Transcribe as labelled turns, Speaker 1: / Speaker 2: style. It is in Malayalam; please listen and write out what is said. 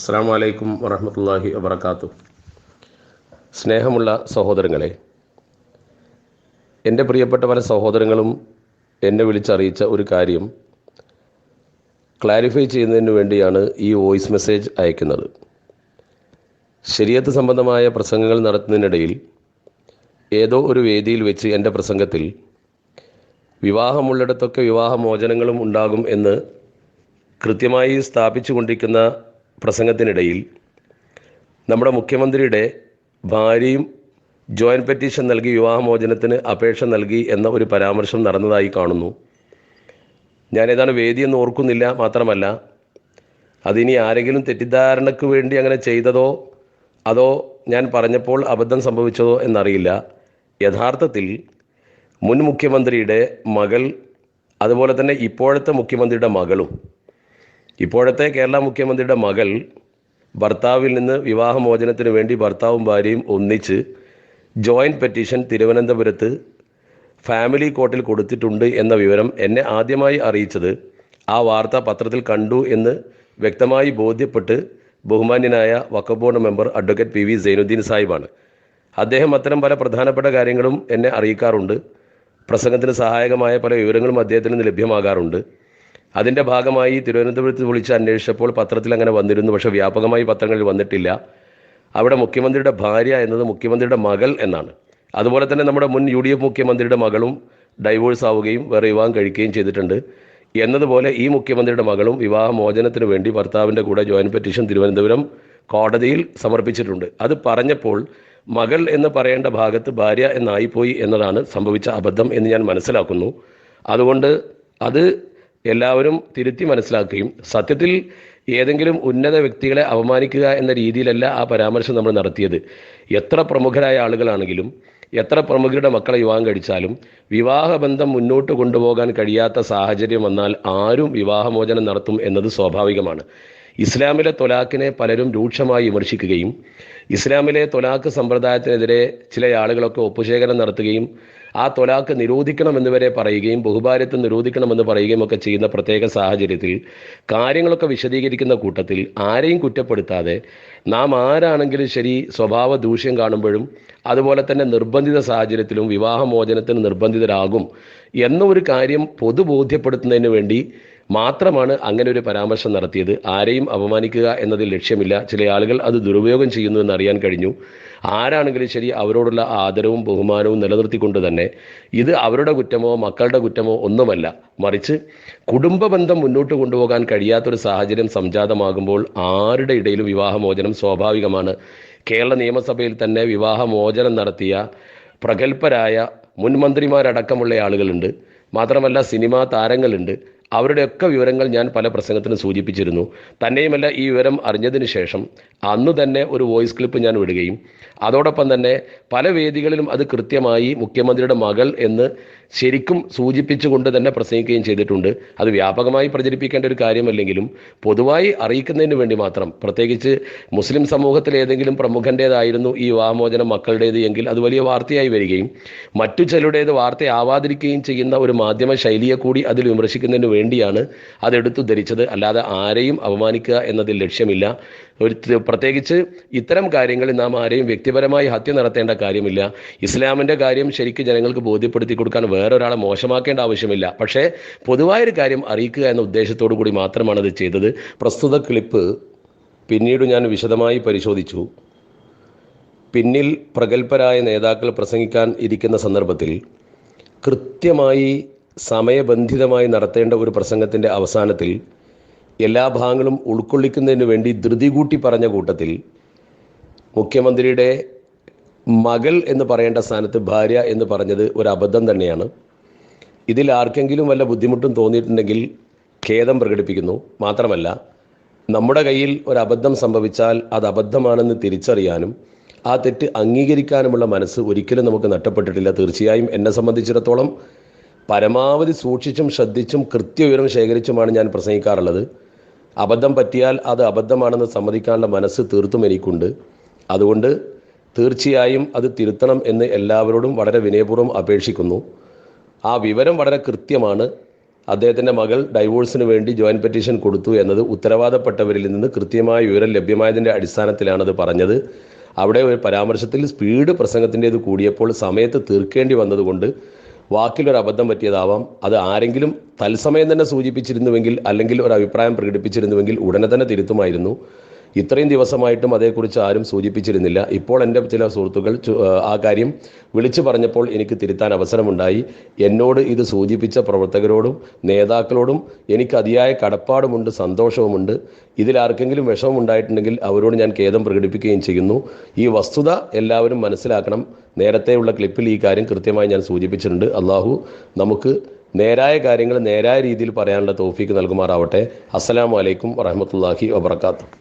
Speaker 1: അസ്സാം വലൈക്കും വറഹമത്തല്ലാഹി വബർക്കാത്തു സ്നേഹമുള്ള സഹോദരങ്ങളെ എന്റെ പ്രിയപ്പെട്ട പല സഹോദരങ്ങളും എന്നെ വിളിച്ചറിയിച്ച ഒരു കാര്യം ക്ലാരിഫൈ ചെയ്യുന്നതിന് വേണ്ടിയാണ് ഈ വോയിസ് മെസ്സേജ് അയക്കുന്നത്. ശരിയത്ത് സംബന്ധമായ പ്രസംഗങ്ങൾ നടത്തുന്നതിനിടയിൽ ഏതോ ഒരു വേദിയിൽ വെച്ച് എന്റെ പ്രസംഗത്തിൽ വിവാഹമുള്ളിടത്തൊക്കെ വിവാഹമോചനങ്ങളും ഉണ്ടാകും എന്ന് കൃത്യമായി സ്ഥാപിച്ചു കൊണ്ടിരിക്കുന്ന പ്രസംഗത്തിനിടയിൽ നമ്മുടെ മുഖ്യമന്ത്രിയുടെ ഭാര്യയും ജോയിന്റ് പെറ്റീഷൻ നൽകി വിവാഹമോചനത്തിന് അപേക്ഷ നൽകി എന്ന ഒരു പരാമർശം നടന്നതായി കാണുന്നു. ഞാൻ ഏതാണ് വേദിയെന്ന് ഓർക്കുന്നില്ല മാത്രമല്ല അതിനി ആരെങ്കിലും തെറ്റിദ്ധാരണയ്ക്ക് വേണ്ടി അങ്ങനെ ചെയ്തതോ അതോ ഞാൻ പറഞ്ഞപ്പോൾ അബദ്ധം സംഭവിച്ചതോ എന്നറിയില്ല. യഥാർത്ഥത്തിൽ മുൻ മുഖ്യമന്ത്രിയുടെ മകൾ അതുപോലെ തന്നെ ഇപ്പോഴത്തെ മുഖ്യമന്ത്രിയുടെ മകളും ഇപ്പോഴത്തെ കേരള മുഖ്യമന്ത്രിയുടെ മകൾ ഭർത്താവിൽ നിന്ന് വിവാഹമോചനത്തിന് വേണ്ടി ഭർത്താവും ഭാര്യയും ഒന്നിച്ച് ജോയിന്റ് പെറ്റീഷൻ തിരുവനന്തപുരത്ത് ഫാമിലി കോർട്ടിൽ കൊടുത്തിട്ടുണ്ട് എന്ന വിവരം എന്നെ ആദ്യമായി അറിയിച്ചത് ആ വാർത്ത പത്രത്തിൽ കണ്ടു എന്ന് വ്യക്തമായി ബോധ്യപ്പെട്ട് ബഹുമാന്യനായ Waqf board member advocate P V Sainudheen സാഹിബാണ്. അദ്ദേഹം അത്തരം പല പ്രധാനപ്പെട്ട കാര്യങ്ങളും എന്നെ അറിയിക്കാറുണ്ട്. പ്രസംഗത്തിന് സഹായകമായ പല വിവരങ്ങളും അദ്ദേഹത്തിന് നിന്ന് ലഭ്യമാകാറുണ്ട്. അതിന്റെ ഭാഗമായി തിരുവനന്തപുരത്ത് വിളിച്ച് അന്വേഷിച്ചപ്പോൾ പത്രത്തിൽ അങ്ങനെ വന്നിരുന്നു. പക്ഷേ വ്യാപകമായി പത്രങ്ങളിൽ വന്നിട്ടില്ല. അവിടെ മുഖ്യമന്ത്രിയുടെ ഭാര്യ എന്നത് മുഖ്യമന്ത്രിയുടെ മകൾ എന്നാണ്. അതുപോലെ തന്നെ നമ്മുടെ മുൻ യു ഡി എഫ് മുഖ്യമന്ത്രിയുടെ മകളും ഡൈവോഴ്സ് ആവുകയും വേറെ വിവാഹം കഴിക്കുകയും ചെയ്തിട്ടുണ്ട്. എന്നതുപോലെ ഈ മുഖ്യമന്ത്രിയുടെ മകളും വിവാഹമോചനത്തിന് വേണ്ടി ഭർത്താവിന്റെ കൂടെ ജോയിന്റ് പെറ്റീഷൻ തിരുവനന്തപുരം കോടതിയിൽ സമർപ്പിച്ചിട്ടുണ്ട്. അത് പറഞ്ഞപ്പോൾ മകൾ എന്ന് പറയേണ്ട ഭാഗത്ത് ഭാര്യ എന്നായിപ്പോയി എന്നതാണ് സംഭവിച്ച അബദ്ധം എന്ന് ഞാൻ മനസ്സിലാക്കുന്നു. അതുകൊണ്ട് അത് എല്ലാവരും തിരുത്തി മനസ്സിലാക്കുകയും സത്യത്തിൽ ഏതെങ്കിലും ഉന്നത വ്യക്തികളെ അപമാനിക്കുക എന്ന രീതിയിലല്ല ആ പരാമർശം നമ്മൾ നടത്തിയത്. എത്ര പ്രമുഖരായ ആളുകളാണെങ്കിലും എത്ര പ്രമുഖരുടെ മക്കളെ വിവാഹം കഴിച്ചാലും വിവാഹബന്ധം മുന്നോട്ട് കൊണ്ടുപോകാൻ കഴിയാത്ത സാഹചര്യം വന്നാൽ ആരും വിവാഹമോചനം നടത്തും എന്നത് സ്വാഭാവികമാണ്. ഇസ്ലാമിലെ തൊലാക്കിനെ പലരും രൂക്ഷമായി വിമർശിക്കുകയും ഇസ്ലാമിലെ തൊലാക്ക് സമ്പ്രദായത്തിനെതിരെ ചില ആളുകളൊക്കെ ഒപ്പുശേഖരം നടത്തുകയും ആ തൊലാക്ക് നിരോധിക്കണമെന്ന് വരെ പറയുകയും ബഹുഭാര്യത്വം നിരോധിക്കണമെന്ന് പറയുകയും ഒക്കെ ചെയ്യുന്ന പ്രത്യേക സാഹചര്യത്തിൽ കാര്യങ്ങളൊക്കെ വിശദീകരിക്കുന്ന കൂട്ടത്തിൽ ആരെയും കുറ്റപ്പെടുത്താതെ നാം ആരാണെങ്കിലും ശരി സ്വഭാവ ദൂഷ്യം കാണുമ്പോഴും അതുപോലെ തന്നെ നിർബന്ധിത സാഹചര്യത്തിലും വിവാഹമോചനത്തിന് നിർബന്ധിതരാകും എന്നൊരു കാര്യം പൊതുബോധ്യപ്പെടുത്തുന്നതിന് വേണ്ടി മാത്രമാണ് അങ്ങനെ ഒരു പരാമർശം നടത്തിയത്. ആരെയും അപമാനിക്കുക എന്നതിൽ ലക്ഷ്യമില്ല. ചില ആളുകൾ അത് ദുരുപയോഗം ചെയ്യുന്നു എന്ന് അറിയാൻ കഴിഞ്ഞു. ആരാണെങ്കിലും ശരി അവരോടുള്ള ആദരവും ബഹുമാനവും നിലനിർത്തിക്കൊണ്ട് തന്നെ ഇത് അവരുടെ കുറ്റമോ മക്കളുടെ കുറ്റമോ ഒന്നുമല്ല. മറിച്ച് കുടുംബ ബന്ധം മുന്നോട്ട് കൊണ്ടുപോകാൻ കഴിയാത്തൊരു സാഹചര്യം സംജാതമാകുമ്പോൾ ആരുടെ ഇടയിലും വിവാഹമോചനം സ്വാഭാവികമാണ്. കേരള നിയമസഭയിൽ തന്നെ വിവാഹമോചനം നടത്തിയ പ്രഗത്ഭരായ മുൻ മന്ത്രിമാരടക്കമുള്ള ആളുകളുണ്ട്. മാത്രമല്ല സിനിമാ താരങ്ങളുണ്ട്. അവരുടെയൊക്കെ വിവരങ്ങൾ ഞാൻ പല പ്രസംഗത്തിനും സൂചിപ്പിച്ചിരുന്നു. തന്നെയുമല്ല ഈ വിവരം അറിഞ്ഞതിന് ശേഷം അന്ന് തന്നെ ഒരു വോയിസ് ക്ലിപ്പ് ഞാൻ വിടുകയും അതോടൊപ്പം തന്നെ പല വേദികളിലും അത് കൃത്യമായി മുഖ്യമന്ത്രിയുടെ മകൾ എന്ന് ശരിക്കും സൂചിപ്പിച്ചുകൊണ്ട് തന്നെ പ്രസംഗിക്കുകയും ചെയ്തിട്ടുണ്ട്. അത് വ്യാപകമായി പ്രചരിപ്പിക്കേണ്ട ഒരു കാര്യമല്ലെങ്കിലും പൊതുവായി അറിയിക്കുന്നതിന് വേണ്ടി മാത്രം പ്രത്യേകിച്ച് മുസ്ലിം സമൂഹത്തിൽ ഏതെങ്കിലും പ്രമുഖന്റേതായിരുന്നു ഈ വിവാഹമോചനം മക്കളുടേത് എങ്കിൽ അത് വലിയ വാർത്തയായി വരികയും മറ്റു ചിലരുടേത് വാർത്തയാവാതിരിക്കുകയും ചെയ്യുന്ന ഒരു മാധ്യമ ശൈലിയെ കൂടി അതിൽ വിമർശിക്കുന്നതിന് വേണ്ടിയാണ് അതെടുത്തു ധരിച്ചത് അല്ലാതെ ആരെയും അപമാനിക്കുക എന്നതിൽ ലക്ഷ്യമില്ല. ഒരു പ്രത്യേകിച്ച് ഇത്തരം കാര്യങ്ങളിൽ നാം ആരെയും വ്യക്തിപരമായി ഹത്യ നടത്തേണ്ട കാര്യമില്ല. ഇസ്ലാമിന്റെ കാര്യം ശരിക്കും ജനങ്ങൾക്ക് ബോധ്യപ്പെടുത്തി കൊടുക്കാൻ വേറൊരാളെ മോശമാക്കേണ്ട ആവശ്യമില്ല. പക്ഷേ പൊതുവായൊരു കാര്യം അറിയിക്കുക എന്ന ഉദ്ദേശത്തോടു കൂടി മാത്രമാണ് അത് ചെയ്തത്. പ്രസ്തുത ക്ലിപ്പ് പിന്നീട് ഞാൻ വിശദമായി പരിശോധിച്ചു. പിന്നിൽ പ്രഗത്ഭരായ നേതാക്കൾ പ്രസംഗിക്കാൻ ഇരിക്കുന്ന സന്ദർഭത്തിൽ കൃത്യമായി സമയബന്ധിതമായി നടത്തേണ്ട ഒരു പ്രസംഗത്തിന്റെ അവസാനത്തിൽ എല്ലാ ഭാഗങ്ങളും ഉൾക്കൊള്ളിക്കുന്നതിന് വേണ്ടി ധൃതി കൂട്ടി പറഞ്ഞ കൂട്ടത്തിൽ മുഖ്യമന്ത്രിയുടെ മകൾ എന്ന് പറയേണ്ട സ്ഥാനത്ത് ഭാര്യ എന്ന് പറഞ്ഞത് ഒരു അബദ്ധം തന്നെയാണ്. ഇതിൽ ആർക്കെങ്കിലും വല്ല ബുദ്ധിമുട്ടും തോന്നിയിട്ടുണ്ടെങ്കിൽ ഖേദം പ്രകടിപ്പിക്കുന്നു. മാത്രമല്ല നമ്മുടെ കയ്യിൽ ഒരു അബദ്ധം സംഭവിച്ചാൽ അത് അബദ്ധമാണെന്ന് തിരിച്ചറിയാനും ആ തെറ്റ് അംഗീകരിക്കാനുമുള്ള മനസ്സ് ഒരിക്കലും നമുക്ക് നഷ്ടപ്പെട്ടിട്ടില്ല. തീർച്ചയായും എന്നെ സംബന്ധിച്ചിടത്തോളം പരമാവധി സൂക്ഷിച്ചും ശ്രദ്ധിച്ചും കൃത്യവിവരം ശേഖരിച്ചുമാണ് ഞാൻ പ്രസംഗിക്കാറുള്ളത്. അബദ്ധം പറ്റിയാൽ അത് അബദ്ധമാണെന്ന് സമ്മതിക്കാനുള്ള മനസ്സ് തീർത്തും എനിക്കുണ്ട്. അതുകൊണ്ട് തീർച്ചയായും അത് തിരുത്തണം എന്ന് എല്ലാവരോടും വളരെ വിനയപൂർവം അപേക്ഷിക്കുന്നു. ആ വിവരം വളരെ കൃത്യമാണ്. അദ്ദേഹത്തിന്റെ മകൾ ഡൈവോഴ്സിന് വേണ്ടി ജോയിന്റ് പെറ്റീഷൻ കൊടുത്തു എന്നത് ഉത്തരവാദപ്പെട്ടവരിൽ നിന്ന് കൃത്യമായ വിവരം ലഭ്യമായതിന്റെ അടിസ്ഥാനത്തിലാണ് അത് പറഞ്ഞത്. അവിടെ ഒരു പരാമർശത്തിൽ സ്പീഡ് പ്രസംഗത്തിന്റേത് കൂടിയപ്പോൾ സമയത്ത് തീർക്കേണ്ടി വന്നതുകൊണ്ട് വാക്കിലൊരു അബദ്ധം പറ്റിയതാവാം. അത് ആരെങ്കിലും തത്സമയം തന്നെ സൂചിപ്പിച്ചിരുന്നുവെങ്കിൽ അല്ലെങ്കിൽ ഒരു അഭിപ്രായം പ്രകടിപ്പിച്ചിരുന്നുവെങ്കിൽ ഉടനെ തന്നെ തിരുത്തുമായിരുന്നു. ഇത്രയും ദിവസമായിട്ടും അതേക്കുറിച്ച് ആരും സൂചിപ്പിച്ചിരുന്നില്ല. ഇപ്പോൾ എന്റെ ചില സുഹൃത്തുക്കൾ ആ കാര്യം വിളിച്ചു പറഞ്ഞപ്പോൾ എനിക്ക് തിരുത്താൻ അവസരമുണ്ടായി. എന്നോട് ഇത് സൂചിപ്പിച്ച പ്രവർത്തകരോടും നേതാക്കളോടും എനിക്ക് അതിയായ കടപ്പാടുമുണ്ട് സന്തോഷവുമുണ്ട്. ഇതിൽ ആർക്കെങ്കിലും വിഷമം ഉണ്ടായിട്ടുണ്ടെങ്കിൽ അവരോട് ഞാൻ ഖേദം പ്രകടിപ്പിക്കുകയും ചെയ്യുന്നു. ഈ വസ്തുത എല്ലാവരും മനസ്സിലാക്കണം. നേരത്തെയുള്ള ക്ലിപ്പിൽ ഈ കാര്യം കൃത്യമായി ഞാൻ സൂചിപ്പിച്ചിട്ടുണ്ട്. അള്ളാഹു നമുക്ക് നേരായ കാര്യങ്ങൾ നേരായ രീതിയിൽ പറയാനുള്ള തോഫീക്ക് നൽകുമാറാവട്ടെ. അസ്സലാമു അലൈക്കും വറഹമത്തല്ലാഹി വബർക്കാത്തു